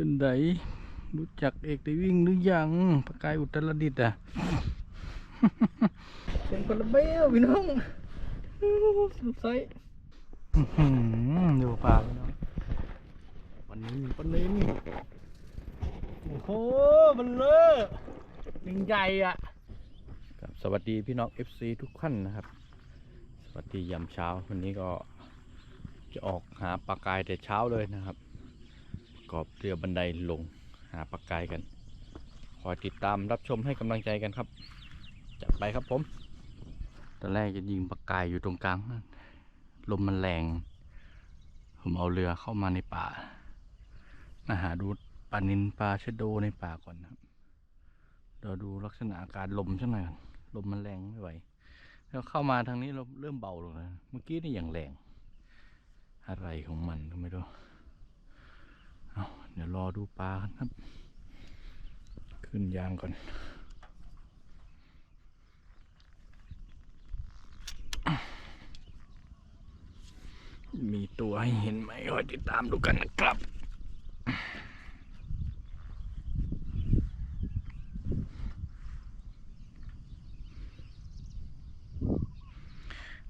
เป็นไดรู้จักเอกได้วิ่งหรือยังปากกายอุตรดิตถ์อะเป็นคนละเบี้ยวพี่น้องสุดไซอื้อหือดูปลาพี่น้องวันนี้ปลาเน้นโอ้โหมันเลอะยิงใหญ่อะครับสวัสดีพี่น้อง FC ทุกท่านนะครับ สวัสดียามเช้าวันนี้ก็จะออกหาปลากายแต่เช้าเลยนะครับ กอบเรือบันไดลงหาปลากายกันคอยติดตามรับชมให้กำลังใจกันครับจัดไปครับผมตอนแรกจะยิงปลากายอยู่ตรงกลางลมมันแรง ผมเอาเรือเข้ามาในป่ามาหาดูปลานินปลาชะโดในป่าก่อนครับเราดูลักษณะอาการลมสักหน่อยก่อนลมมันแรงไม่ไหวแล้วเข้ามาทางนี้เราเริ่มเบาลงแล้วเมื่อกี้นี่อย่างแรง อะไรของมันก็ไม่รู้ เดี๋ยวรอดูปลาครับ ขึ้นยางก่อนมีตัวให้เห็นไหมคอยติดตามดูกันนะครับ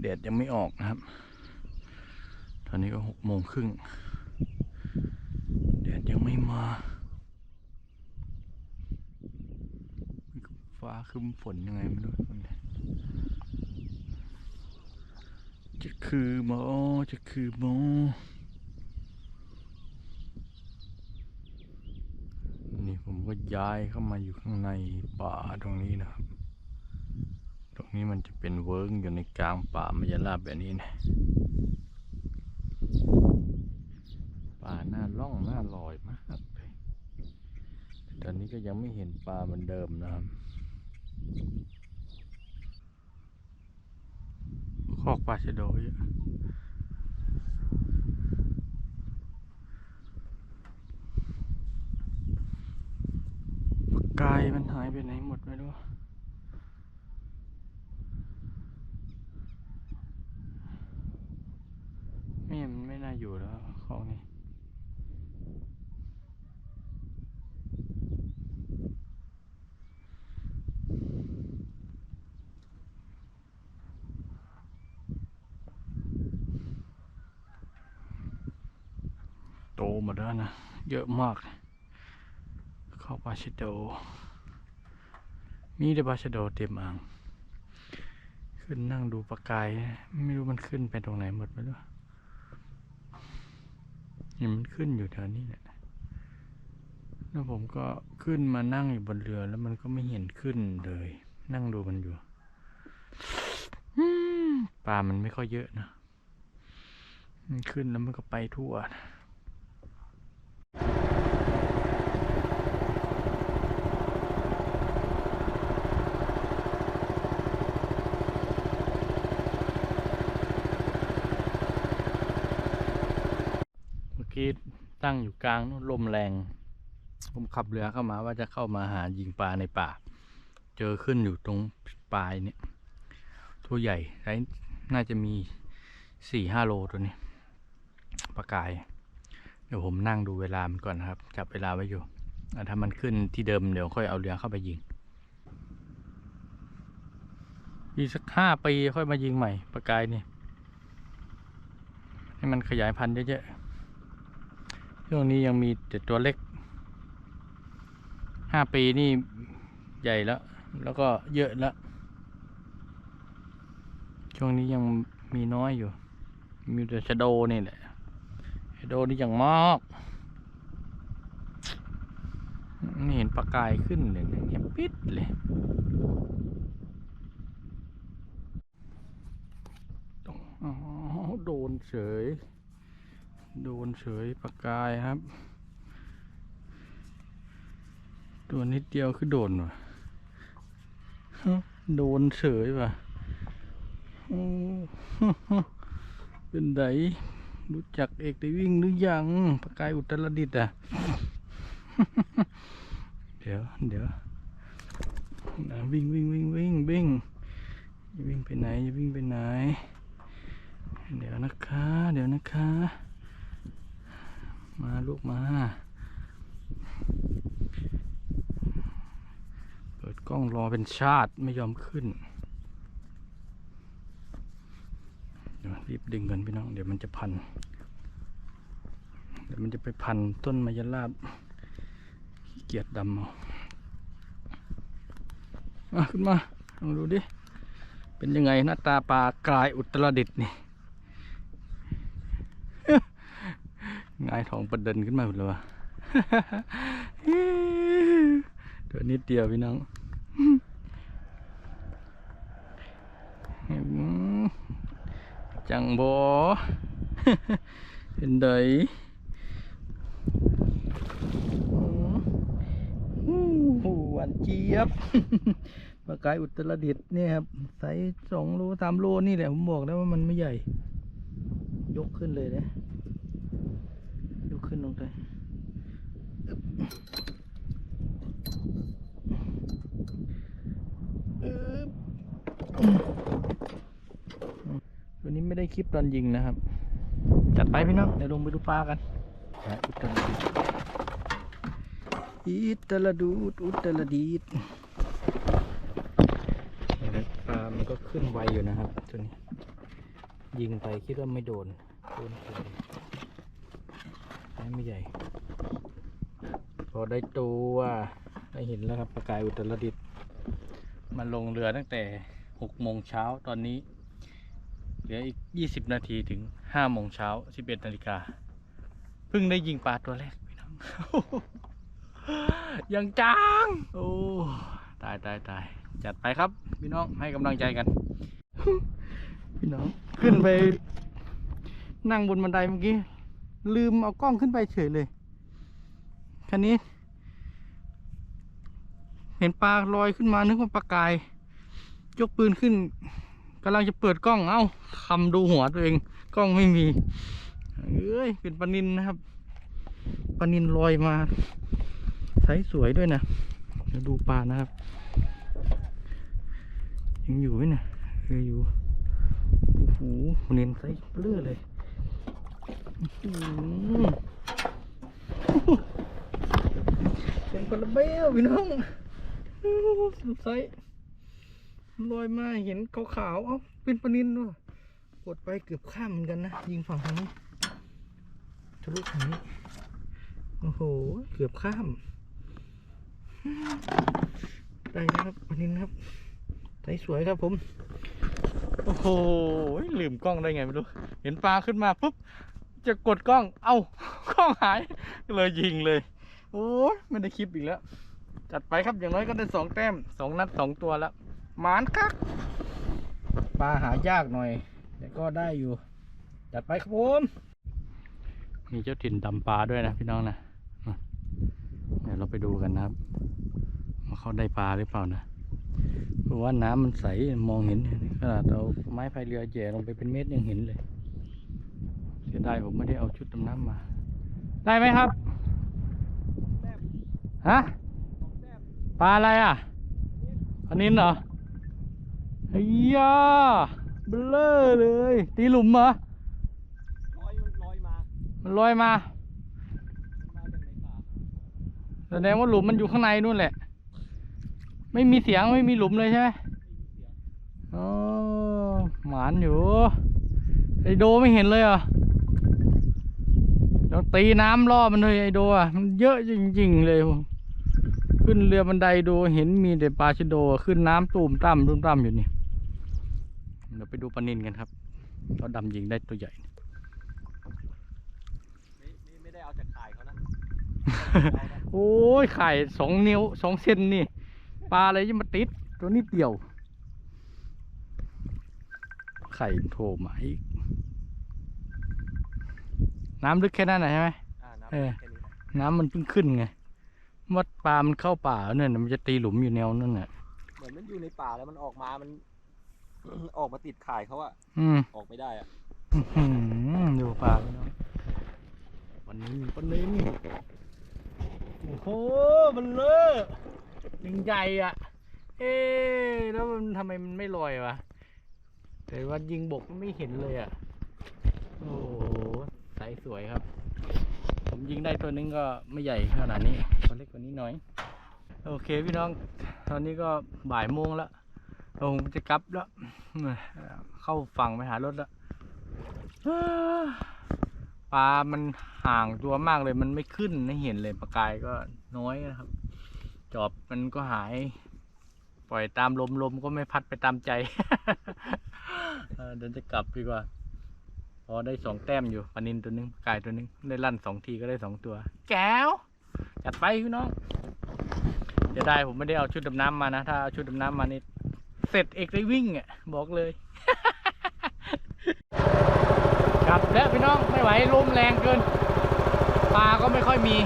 แดดยังไม่ออกนะครับ ตอนนี้ก็หกโมงครึ่ง ยังไม่มาฟ้าคึมฝนยังไงไม่รู้มันจะคือหมอจะคือหมอนี่ผมก็ย้ายเข้ามาอยู่ข้างในป่าตรงนี้นะครับ ตรงนี้มันจะเป็นเวิร์กอยู่ในกลางป่ามายาลาบแบบนี้นะป่าหน้าล่องหน้าลอย ต่ตอนนี้ก็ยังไม่เห็นปลาเหมือนเดิมนะครับคอกปลาชะโดเยอะปลากายมันหายไปไหนหมดไม่รู้ไม่มันไม่น่าอยู่แล้วของนี้โตหมดแล้ว นะ เยอะมาก เข้าปลาชะโดมีแต่ปลาชะโดเต็มอ่าง ขึ้นนั่งดูปลากาย ไม่รู้มันขึ้นไปตรงไหนหมดไม่รู้นี่มันขึ้นอยู่แถวนี้แหละแล้วผมก็ขึ้นมานั่งอยู่บนเรือแล้วมันก็ไม่เห็นขึ้นเลย นั่งดูมันอยู่ปลามันไม่ค่อยเยอะนะ มันขึ้นแล้วมันก็ไปทั่วนะ กี้ตั้งอยู่กลางนู่นลมแรง ผมขับเรือเข้ามาว่าจะเข้ามาหายิงปลาในป่า เจอขึ้นอยู่ตรงปลายเนี่ย ตัวใหญ่ไซส์น่าจะมีสี่ห้าโลตัวนี้ปลากาย เดี๋ยวผมนั่งดูเวลามันก่อนครับ จับเวลาไว้อยู่ถ้ามันขึ้นที่เดิมเดี๋ยวค่อยเอาเรือเข้าไปยิงอีกสักห้าปีค่อยมายิงใหม่ปลากายนี่ให้มันขยายพันธุ์เยอะ ช่วงนี้ยังมีแต่ตัวเล็กห้าปีนี่ใหญ่แล้ว แล้วก็เยอะแล้ว ช่วงนี้ยังมีน้อยอยู่ มีแต่ชโดนี่แหละชโดนี่อย่างมากไม่เห็นปลากายขึ้นเลยนะเงียบปิดเลยอ๋อโดนเฉย โดนเฉยปลากายครับตัวนิดเดียวคือโดนว่ะโดนเฉยว่ะเป็นไดรู้จักเอกได้วิ่งหรือยังปากกายอุตรดิตถ์อะ เดี๋ยวเดี๋ยววิ่งวิ่งวิ่งวิ่งวิ่งวิ่งไปไหนอย่าวิ่งไปไหน เดี๋ยวนะคะ เดี๋ยวนะคะ มาลูกมา เปิดกล้องรอเป็นชาติไม่ยอมขึ้น เดี๋ยวรีบดึงกันพี่น้อง เดี๋ยวมันจะพัน เดี๋ยวมันจะไปพันต้นมายาลาบเกียดดำมาขึ้นมาลองดูดิ เป็นยังไงหน้าตาปลากลายอุตรดิตนี่ งายทองประเด็นขึ้นมาหมดเลยวะตัวนิดเดียวพี่น้องจังบอเป็นไดหวานเจี๊ยบปลากายอุตรดิตถ์เนี่ยครับไซส์สองโลสามโลนี่แหละผมบอกแล้วว่ามันไม่ใหญ่ ยกขึ้นเลยนะ งไปอึ๊บอึ๊บตัวนี้ไม่ได้คลิปตอนยิงนะครับ จัดไปพี่น้องเดี๋ยวลงไปดูปลากันนะอุตรดิตถ์อิตรดูดอุตรดิตถ์เห็นไหมปลามันก็ขึ้นไวอยู่นะครับตัวนี้ ยิงไปคิดว่าไม่โดนโดน ไม่ใหญ่ พอได้ตัวได้เห็นแล้วครับประกายอุตรดิตมันลงเรือตั้งแต่หกโมงเช้าตอนนี้ เหลืออีกยี่สิบนาทีถึงห้าโมงเช้าสิบเอ็ดนาฬิกาเพิ่งได้ยิงปลาตัวแรกพี่น้องยังจังโอ้ตายตายตายจัดไปครับ พี่น้องให้กำลังใจกัน พี่น้องขึ้นไปนั่งบนบันไดเมื่อกี้ ลืมเอากล้องขึ้นไปเฉยเลย คันนี้ เห็นปลาลอยขึ้นมานึกว่าปลากาย ยกปืนขึ้นกำลังจะเปิดกล้อง เอ้าคำดูหัวตัวเอง กล้องไม่มี เอ้ย เป็นปลานินนะครับ ปลานินลอยมาใสสวยด้วยนะเดี๋ยวดูปลานะครับ ยังอยู่ไหมนี่ยเอออยู่ โอ้โหเน้นไซส์เปลือเลย เป็นคนละเบลพี่น้องอู้หูสุดไซลอยมาเห็นขาวๆเอ้าเป็นปลานินด้วยกดไปเกือบข้ามเหมือนกันนะ ยิงฝั่งทางนี้ทะลุทางนี้ โอ้โห เกือบข้าม ได้แล้วครับปลานินครับไซส์สวยครับผม โอ้โหลืมกล้องได้ไงไม่รู้ เห็นปลาขึ้นมาปุ๊บ จะกดกล้อง เอ้ากล้องหายก็เลยยิงเลย โอ้ยไม่ได้คลิปอีกแล้ว จัดไปครับอย่างน้อยก็ได้สองแต้มสองนัดสองตัวแล้วหมานคักปลาหายากหน่อย แต่ก็ได้อยู่ จัดไปครับผมมีเจ้าถิ่นดำปลาด้วยนะพี่น้องนะเดี๋ยวเราไปดูกันนะครับว่าเขาได้ปลาหรือเปล่านะเพราะว่าน้ำมันใสมองเห็นขนาดเอาไม้พายเรือแย่ลงไปเป็นเมตรยังเห็นเลย สียดายผมไม่ได้เอาชุดดำน้ำมา ได้ไหมครับฮะปลาอะไรอะอันนี้เหรอไอ้ยาเบลอเลย ตีหลุมเหรอลอยลอยมามันลอยมามาจากในป่าแสดงว่าหลุมมันอยู่ข้างในนู่นแหละ ไม่มีเสียงไม่มีหลุมเลยใช่ไหมไม่มีเสียงอ๋อหมานอยู่ไอโดไม่เห็นเลยเหรอะ ต้องตีน้ำล่อมันเลยไอโดอะมันเยอะจริงๆเลย ขึ้นเรือบันไดดูเห็นมีแต่ปลาชิโดอะขึ้นน้ำตูมตั้มตูมตั้มอยู่นี่เดี๋ยวไปดูปลานินกันครับเขาดำยิงได้ตัวใหญ่ไม่ไม่ไม่ได้เอาจากข่ายเขานะโอ้ยไข่สองนิ้วสองเซนนี่ปลาอะไรจะมาติดตัวนี้เดียว ไข่โผล่มาอีก น้ำลึกแค่นั้นนะใช่ไหมอ่าน้ำเออแค่นี้น้ำมันเพิ่งขึ้นไงวัดปลามันเข้าป่าเนี่ยมันจะตีหลุมอยู่แนวนั่นน่ะ เหมือนมันอยู่ในป่าแล้วมันออกมา มัน ออกมาติดข่ายเขาอะอืมออกไม่ได้อะอื้อหือดูปลาพี่น้องวันนี้มีปลานินโอ้โห มันเลอะยังใหญ่อะ เอ๊ะแล้วมันทำไมมันไม่ลอยวะ แต่ว่ายิงบกมันไม่เห็นเลยอะ โอ้โหใสสวยครับ ผมยิงได้ตัวนึงก็ไม่ใหญ่ขนาดนี้ตัวเล็กกว่านี้หน่อย โอเคพี่น้อง ตอนนี้ก็บ่ายโมงแล้วผมจะกลับแล้ว เข้าฝั่งไปหารถแล้วปลา มันห่างตัวมากเลย มันไม่ขึ้นไม่เห็นเลยปลากายก็น้อยนะครับ จอบมันก็หาย ปล่อยตามลมลมก็ไม่พัดไปตามใจเออเดินจะกลับดีกว่า อได้สองแต้มอยู่ปลานินตัวหนึงปลากายตัวหนึงได้ลั่นสองทีก็ได้สองตัวแก้วจัดไปพี่น้องเดี๋ยวได้ผมไม่ได้เอาชุดดำน้ำมานะ ถ้าเอาชุดดำน้ำมานี่เสร็จเอกได้วิ่งอะบอกเลยกลับแล้วพี่น้องไม่ไหวลมแรงเกินปลาก็ไม่ค่อยมี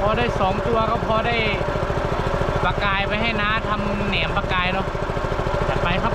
พอได้สองตัวก็พอได้ปลากายไปให้น้าทำแหนมปลากายเนาะจัดไปครับ